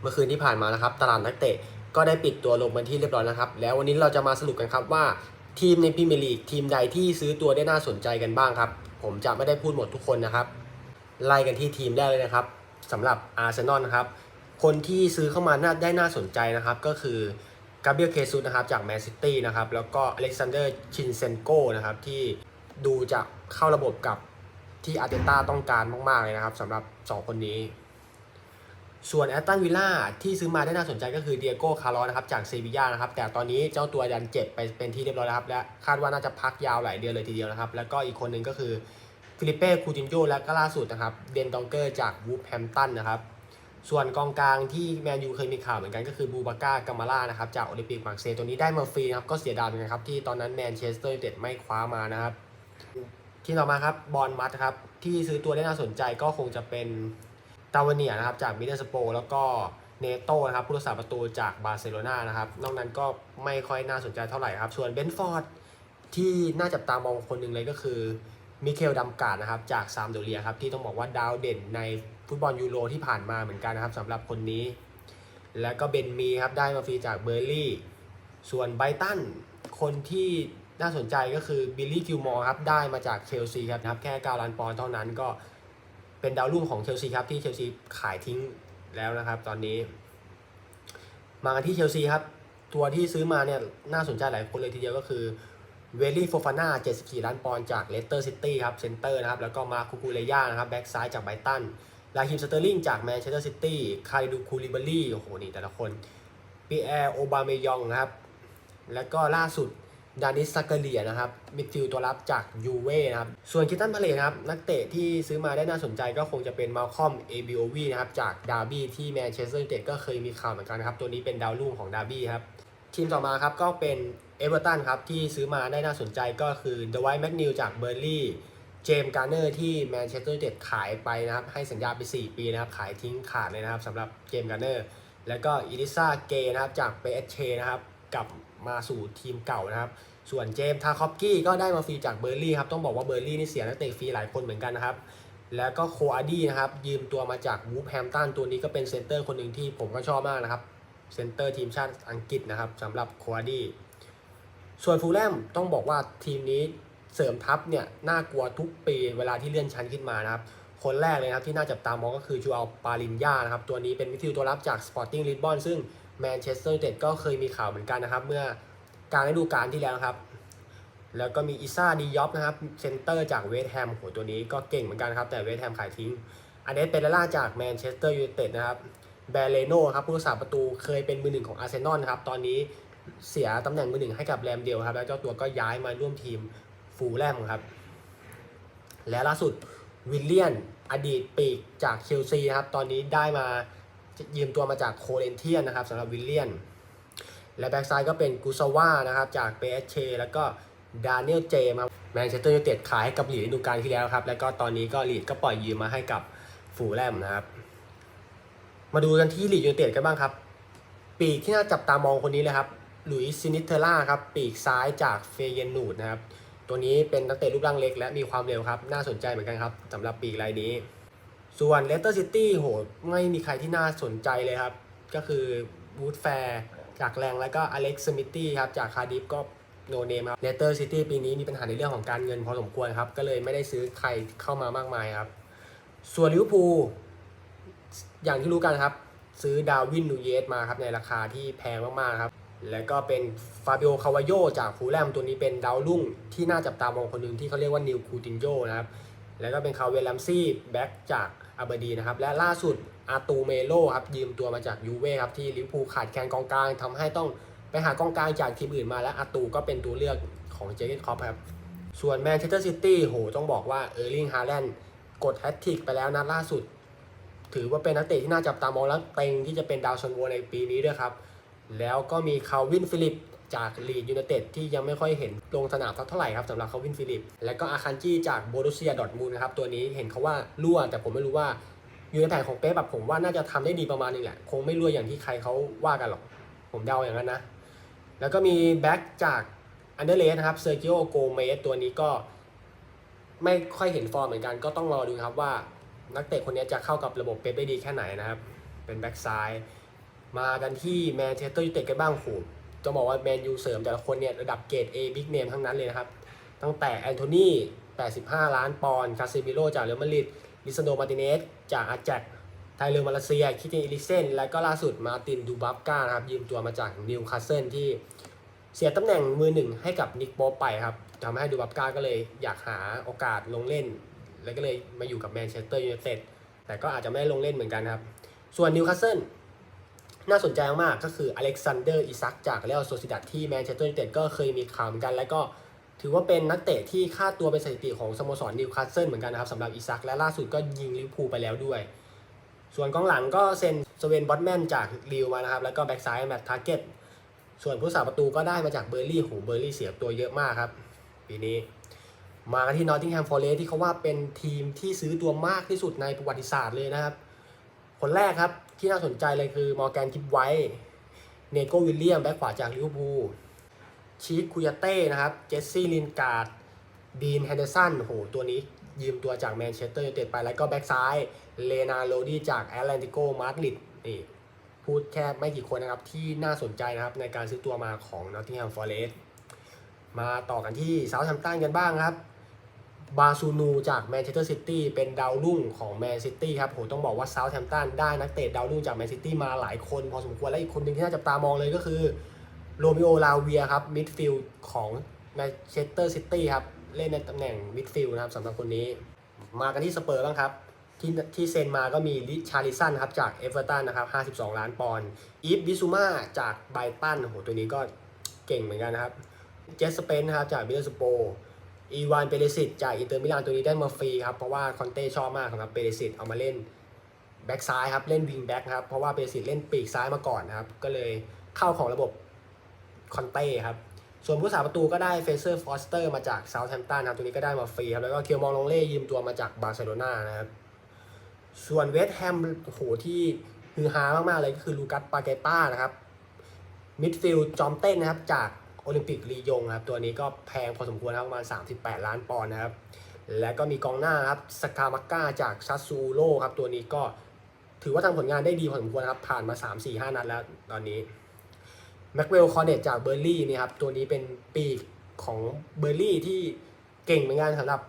เมื่อคืนที่ผ่านมานะครับ ตลาดนักเตะก็ได้ปิดตัวลงเป็นที่เรียบร้อยนะครับ แล้ววันนี้เราจะมาสรุปกันครับว่าทีมในพรีเมียร์ลีกทีมใดที่ซื้อตัวได้น่าสนใจกันบ้างครับ ผมจะไม่ได้พูดหมดทุกคนนะครับ ไล่กันที่ทีมแรกเลยนะครับสำหรับอาร์เซนอลนะครับ คนที่ซื้อเข้ามาน่าได้น่าสนใจนะครับ ก็คือกาเบรียลเคซุสนะครับจากแมนซิตี้นะครับ แล้วก็อเล็กซานเดอร์ชินเซนโกนะครับที่ดูจะเข้าระบบกับที่อาร์เตต้าต้องการมาก ๆ เลยนะครับสำหรับ 2 คนนี้ ส่วนแอตตันวิลล่าที่ซื้อมาได้น่าสนใจก็คือเดียโก้คาร์ลนะครับจากเซบีย่านะครับแต่ตอนนี้เจ้าตัวยันเจ็บไปเป็นที่เรียบร้อยแล้วครับและคาดว่าน่าจะพักยาวหลายเดือนเลยทีเดียวนะครับ แล้วก็อีกคนหนึ่งก็คือฟิลิเป้คูตินโยและก็ล่าสุดนะครับเดนดองเกอร์จากวูฟแฮมตันนะครับส่วนกองกลางที่แมนยูเคยมีข่าวเหมือนกันก็คือบูบาก้ากามาล่านะครับจากโอลิมปิกมาร์เซย์ตัวนี้ได้มาฟรีนะครับก็เสียดายเหมือนกันครับที่ตอนนั้นแมนเชสเตอร์ยูไนเต็ดไม่คว้ามานะครับที่ต่อมาครับบอลมัดครับที่ซื้อตัวได้น่าสนใจก็คงจะเป็น ตาวเนียนะครับจากมิเดสโปแล้วก็เนโต้นะครับผู้รักษาประตูจากบาร์เซโลนานะครับนอกนั้นก็ไม่ค่อยน่าสนใจเท่าไหร่ครับส่วนเบนฟอร์ดที่น่าจับตามองคนหนึ่งเลยก็คือมิเคลดัมการ์นะครับจากซามโดเรียครับที่ต้องบอกว่าดาวเด่นในฟุตบอลยูโรที่ผ่านมาเหมือนกันนะครับสำหรับคนนี้ แล้วก็เบนมีครับได้มาฟรีจากเบอร์ลี่ ส่วนไบรตันคนที่น่าสนใจก็คือบิลลี่กิลมอร์ครับได้มาจากเชลซีครับนะครับแค่9ล้านปอนด์เท่านั้นก็ เป็นดาวรุ่งของเชลซีครับที่เชลซีขายทิ้งแล้วนะครับตอนนี้ มากันที่เชลซีครับ ตัวที่ซื้อมาเนี่ยน่าสนใจหลายคนเลยทีเดียวก็คือเวลลี่โฟฟาน่า74 ล้านปอนด์จากเลสเตอร์ซิตี้ครับเซนเตอร์นะครับ แล้วก็มาคูคูเลย่านะครับแบ็กซ้ายจากไบรตันลาฮิมสเตอร์ลิงจากแมนเชสเตอร์ซิตี้คาริดูคูลิบารี่โอ้โหนี่แต่ละคนปีแอร์โอบาเมยองนะครับ แล้วก็ล่าสุด ดานิสซักเกเลียนะครับมิดฟิลด์ตัวรับจากยูเว่นะครับ ส่วนคิตันพาเลตนะครับ นักเตะที่ซื้อมาได้น่าสนใจก็คงจะเป็นมาลคอมเอบิโอวีนะครับ จากดาร์บี้ที่แมนเชสเตอร์ยูไนเต็ดก็เคยมีข่าวเหมือนกันครับ ตัวนี้เป็นดาวรุ่งของดาร์บี้ครับ ทีมต่อมาครับก็เป็นเอเวอร์ตันครับ ที่ซื้อมาได้น่าสนใจก็คือเดวิดแมกนิลจากเบอร์ลี่เจมส์การ์เนอร์ที่แมนเชสเตอร์ยูไนเต็ดขายไปนะครับ ให้สัญญาไป 4 ปีนะครับ ขายทิ้งขาดเลยนะครับสำหรับเจมส์การ์เนอร์ แล้วก็อิลิซาเกนะครับจากเปเอชเชนะครับกลับมาสู่ทีมเก่านะครับ ส่วนเจมส์ทาคอปกี้ก็ได้มาฟรีจากเบอร์ลี่ครับต้องบอกว่าเบอร์ลี่นี่เสียนักเตะฟรีหลายคนเหมือนกันนะครับแล้วก็โคอาดี้นะครับยืมตัวมาจากวูฟแฮมตันตัวนี้ก็เป็นเซนเตอร์คนหนึ่งที่ผมก็ชอบมากนะครับเซนเตอร์ทีมชาติอังกฤษนะครับสำหรับโคอาดี้ส่วนฟูลแลมต้องบอกว่าทีมนี้เสริมทัพเนี่ยน่ากลัวทุกปีเวลาที่เลื่อนชั้นขึ้นมานะครับคนแรกเลยครับที่น่าจับตามองก็คือจูอัลปาลินยานะครับตัวนี้เป็นมิดฟิลด์ตัวรับจากสปอร์ติ้งลิสบอนซึ่งแมนเชสเตอร์ยูไนเต็ดก็เคยมีข่าวเหมือนกันนะครับเมื่อ กลารฤดูกาลที่แล้วนะครับ แล้วก็มีอิซ่าดียอฟนะครับเซนเตอร์จากเวสต์แฮมโหตัวนี้ก็เก่งเหมือนกันครับ แต่เวสต์แฮมขายทิ้ง อันนี้เป็นล่าจากแมนเชสเตอร์ยูไนเต็ดนะครับแบรเลโน่ครับผู้รักษาประตูเคยเป็นมือหนึ่งของอาร์เซนอลครับ ตอนนี้เสียตำแหน่งมือหนึ่งให้กับแรมเดียวครับ แล้วเจ้าตัวก็ย้ายมาร่วมทีมฟูลแลมครับ และล่าสุดวิลเลียน อดีตปีกจากเชลซีครับ ตอนนี้ได้มายืมตัวมาจากโคเรนเทียนนะครับสำหรับวิลเลียน และแบ็กซ้ายก็เป็นกุซาว่านะครับจากเปเชแล้วก็ดานิเอลเจมาแมนเชสเตอร์ยูไนเต็ดขายให้กับลีดฤดูกาลที่แล้วครับ แล้วก็ตอนนี้ก็ลีดก็ปล่อยยืมมาให้กับฟูแลมนะครับ มาดูกันที่ลีดยูไนเต็ดกันบ้างครับ ปีกที่น่าจับตามองคนนี้เลยครับหลุยซินิเทล่าครับ ปีกซ้ายจากเฟเยนนูดนะครับ ตัวนี้เป็นนักเตะรูปร่างเล็ก และมีความเร็วครับ น่าสนใจเหมือนกันครับสำหรับปีกรายนี้ ส่วนเลสเตอร์ซิตี้โหไม่มีใครที่น่าสนใจเลยครับ ก็คือบูธแฟร์ จากแรงแล้วก็อเล็กซ์สมิตตี้ครับจากคาร์ดิฟก็โนเนมครับเลสเตอร์ซิตี้ปีนี้มีปัญหาในเรื่องของการเงินพอสมควรครับ ก็เลยไม่ได้ซื้อใครเข้ามามากมายครับ ส่วนลิเวอร์พูลอย่างที่รู้กันครับ ซื้อดาวินนูเยสมาครับในราคาที่แพงมากๆครับ แล้วก็เป็นฟาบิโอคาวาโยจากฟูแลมตัวนี้เป็นดาวรุ่งที่น่าจับตามองคนหนึ่งที่เขาเรียกว่านิวคูตินโยนะครับ แล้วก็เป็นคาเวลัมซี่แบ็กจาก อาเบดีนะครับ และล่าสุดอาตูเมโลครับยืมตัวมาจากยูเว่ครับที่ลิเวอร์พูลขาดแคลนกองกลางทำให้ต้องไปหากองกลางจากทีมอื่นมาและอาตูก็เป็นตัวเลือกของเจเกนคอปครับส่วนแมนเชสเตอร์ซิตี้โหต้องบอกว่าเออร์ลิงฮาแลนด์กดแฮตทริกไปแล้วนัดล่าสุด ถือว่าเป็นนักเตะที่น่าจับตามองและเต็งที่จะเป็นดาวซันโวในปีนี้ด้วยครับ แล้วก็มีคาวินฟิลิป จากลีดยูไนเต็ดที่ยังไม่ค่อยเห็นลงสนามสักเท่าไหร่ครับสำหรับคาวินฟิลิป แล้วก็อาคันจี้จากโบรุเซียดอทมูลนะครับตัวนี้เห็นเขาว่ารั่วแต่ผมไม่รู้ว่าอยู่ในแผนของเป๊ปแบบผมว่าน่าจะทำได้ดีประมาณนึงแหละ คงไม่รั่วอย่างที่ใครเขาว่ากันหรอก ผมเดาอย่างนั้นนะ แล้วก็มีแบ็กจากอันเดอร์เลสนะครับเซอร์กิโอโกเมสตัวนี้ก็ไม่ค่อยเห็นฟอร์มเหมือนกัน ก็ต้องรอดูครับว่านักเตะคนนี้จะเข้ากับระบบเป๊ปได้ดีแค่ไหนนะครับ เป็นแบ็กซ้าย มากันที่แมนเชสเตอร์ยูไนเต็ดกันบ้างโห จะบอกว่าแมนยูเสริมแต่ละคนเนี่ยระดับเกรด A บิ๊กเนมทั้งนั้นเลยนะครับ ตั้งแต่แอนโทนี 85 ล้านปอนด์ คาซิมิโลจากเรอัลมาดริดลิซานโดมาร์ติเนส จากอาแจ็คไทเลอร์มาเลเซีย คิตินอิลิเซน และก็ล่าสุดมาตินดูบัฟกานะครับ ยืมตัวมาจากนิวคาสเซิลที่เสียตำแหน่งมือหนึ่งให้กับนิกโป๊ปไปครับทำให้ดูบัฟกาก็เลยอยากหาโอกาสลงเล่น แล้วก็เลยมาอยู่กับแมนเชสเตอร์ยูไนเต็ดแต่ก็อาจจะไม่ได้ลงเล่นเหมือนกันครับ ส่วนนิวคาสเซิล น่าสนใจมากก็คืออเล็กซานเดอร์อิซักจากเรอัลโซซิดัดที่แมนเชสเตอร์ยูไนเต็ดก็เคยมีข่าวเหมือนกัน แล้วก็ถือว่าเป็นนักเตะที่ค่าตัวเป็นสถิติของสโมสรนิวคาสเซิลเหมือนกันนะครับสำหรับอิซักและล่าสุดก็ยิงลิเวอร์พูลไปแล้วด้วย ส่วนกองหลังก็เซ็นสเวนบอตแมนจากลิวมานะครับแล้วก็แบ็กซ้ายแมตต์ทาร์เก็ตส่วนผู้สาประตูก็ได้มาจากเบอร์ลี่โหเบอร์ลี่เสียตัวเยอะมากครับปีนี้มากันที่นอตติงแฮมฟอร์เรสที่เขาว่าเป็นทีมที่ซื้อตัวมากที่สุดในประวัติศาสตร์เลยนะครับ คนแรกครับ ที่น่าสนใจเลยคือมอร์แกนกิฟไวเนโกวิลเลียมแบ็คขวาจากลิเวอร์พูลชีคคุยาเต้นะครับ เจสซี่ลินการ์ดดีนแฮนเดอร์สันโหตัวนี้ยืมตัวจากแมนเชสเตอร์ยูไนเต็ดไปแล้วก็แบ็กซ้ายเลนาโรดี้จากแอตแลนติโกมาดริดนี่พูดแค่ไม่กี่คนนะครับ ที่น่าสนใจนะครับ ในการซื้อตัวมาของนอตติงแฮมฟอร์เรสมาต่อกันที่เซาท์แฮมป์ตันกันบ้างครับ บาซูนูจากแมนเชสเตอร์ซิตี้เป็นดาวรุ่งของแมนซิตี้ครับผมต้องบอกว่าเซาท์แฮมป์ตันได้นักเตะดาวรุ่งจากแมนซิตี้มาหลายคนพอสมควรและอีกคนหนึ่งที่น่าจับตามองเลยก็คือโรมิโอลาเวียครับมิดฟิลด์ของแมนเชสเตอร์ซิตี้ครับเล่นในตำแหน่งมิดฟิลด์นะครับสำหรับคนนี้ มากันที่สเปอร์บ้างครับ ที่ที่เซ็นมาก็มีลิชาริสันครับจากเอเวอร์ตันนะครับ52 ล้านปอนด์อีฟบิซูมาจากไบรตันโหตัวนี้ก็เก่งเหมือนกันนะครับเจสเปนครับจากบิลสโป อีวานเปเรสิตจากอินเตอร์มิลานตัวนี้ได้มาฟรีครับ เพราะว่าคอนเต้ชอบมากสำหรับเปเรสิตเอามาเล่นแบ็กซ้ายครับ เล่นวิงแบ็กครับ เพราะว่าเปเรสิตเล่นปีกซ้ายมาก่อนนะครับ ก็เลยเข้าของระบบคอนเต้ครับ ส่วนผู้สาประตูก็ได้เฟเซอร์ฟอสเตอร์มาจากเซาท์แฮมป์ตันครับ ตัวนี้ก็ได้มาฟรีครับ แล้วก็เคียวมองลงเล่ยืมตัวมาจากบาร์เซโลนานะครับ ส่วนเวสต์แฮมโอ้โหที่ฮือฮามากๆเลยก็คือลูกัสปาเกต้านะครับมิดฟิลด์จอมเต้นนะครับจาก โอลิมปิกลียงครับ ตัวนี้ก็แพงพอสมควรครับประมาณ 38 ล้านปอนด์นะครับ และก็มีกองหน้าครับสกามาก้าจากซัสซูโร่ครับ ตัวนี้ก็ถือว่าทำผลงานได้ดีพอสมควรครับ ผ่านมา 3 4 5 นัดแล้วตอนนี้แม็กเวลคอเนตจากเบอร์ลี่นี่ครับ ตัวนี้เป็นปีกของเบอร์ลี่ที่เก่งเหมือนกันสำหรับ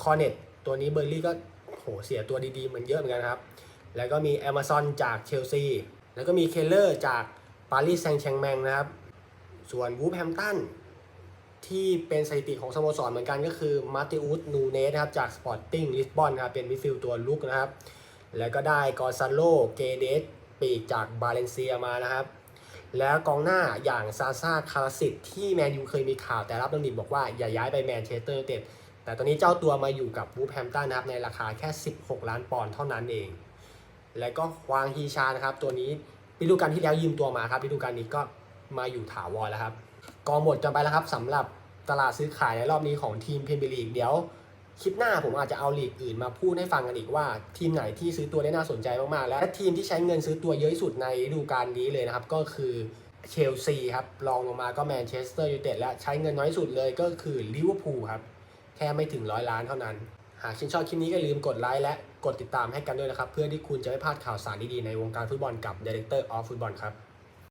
คอเนตตัวนี้เบอร์ลี่ก็โหเสียตัวดีๆเหมือนเยอะเหมือนกันครับ แล้วก็มีแอม z ซอนจากเชลซี แล้วก็มีเคเลอร์จากปารีสแซงต์แชงแมงนะครับ ส่วนวูฟแฮมตันที่เป็นสถิติของสโมสรเหมือนกันก็คือมาติอุสนูเนสนะครับจากสปอร์ติ้งลิสบอนครับเป็นมิดฟิลด์ตัวลุกนะครับ แล้วก็ได้กอซาโลเกเดสปีกจากบาเลนเซียมานะครับ แล้วกองหน้าอย่างซาซาคาราสิตที่แมนยูเคยมีข่าวแต่รับน้ำหนิบบอกว่าอย่าย้ายไปแมนเชสเตอร์ยูไนเต็ดแต่ตอนนี้เจ้าตัวมาอยู่กับวูฟแฮมตันนะครับในราคาแค่ 16 ล้านปอนด์เท่านั้นเอง แล้วก็ควางฮีชานะครับตัวนี้ฤดูกาลที่แล้วยืมตัวมาครับฤดูกาลนี้ก็ มาอยู่ถาวรแล้วครับก็หมดกันไปแล้วครับสำหรับตลาดซื้อขายในรอบนี้ของทีมพรีเมียร์ลีกเดี๋ยวคลิปหน้าผมอาจจะเอาลีกอื่นมาพูดให้ฟังกันอีกว่า ทีมไหนที่ซื้อตัวได้น่าสนใจมากๆและทีมที่ใช้เงินซื้อตัวเยอะที่สุดในฤดูกาลนี้เลยนะครับ ก็คือเชลซีครับรองลงมาก็แมนเชสเตอร์ยูไนเต็ดและใช้เงินน้อยสุดเลยก็คือลิเวอร์พูลครับ แค่ไม่ถึงร้อยล้านเท่านั้น หากชื่นชอบคลิปนี้ก็อย่าลืมกดไลค์และกดติดตามให้กันด้วยนะครับ เพื่อที่คุณจะไม่พลาดข่าวสารดีๆในวงการฟุตบอลกับ Director of Football ครับ